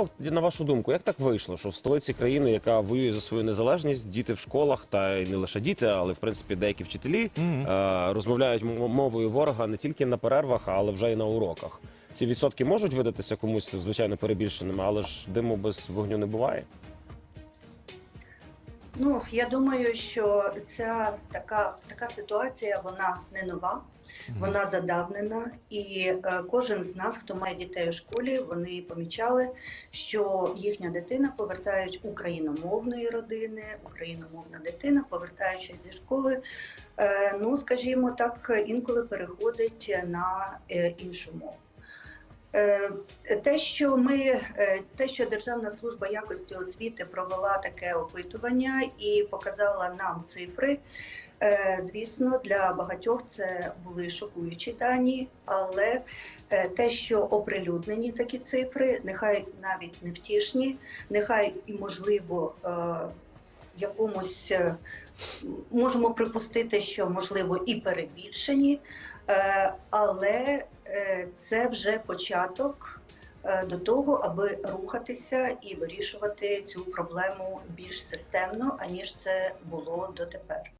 от, на вашу думку, як так вийшло, що в столиці країни, яка воює за свою незалежність, діти в школах, та й не лише діти, але в принципі деякі вчителі е, розмовляють мовою ворога не тільки на перервах, але вже й на уроках. Ці відсотки можуть видатися комусь звичайно перебільшеними, але ж диму без вогню не буває. Ну я думаю, що ця така, така ситуація вона не нова, вона задавнена, і е, кожен з нас, хто має дітей у школі, вони помічали, що їхня дитина, повертаючи україномовної родини, україномовна дитина, повертаючись зі школи, е, ну скажімо так, інколи переходить на е, іншу мову. Е, Те, що ми, е, те, що Державна служба якості освіти провела таке опитування і показала нам цифри, е, звісно, для багатьох це були шокуючі дані, але те, що оприлюднені такі цифри, нехай навіть не втішні, нехай і можливо якомусь можемо припустити, що можливо і перебільшені, але е, це вже початок е, до того, аби рухатися і вирішувати цю проблему більш системно, аніж це було дотепер.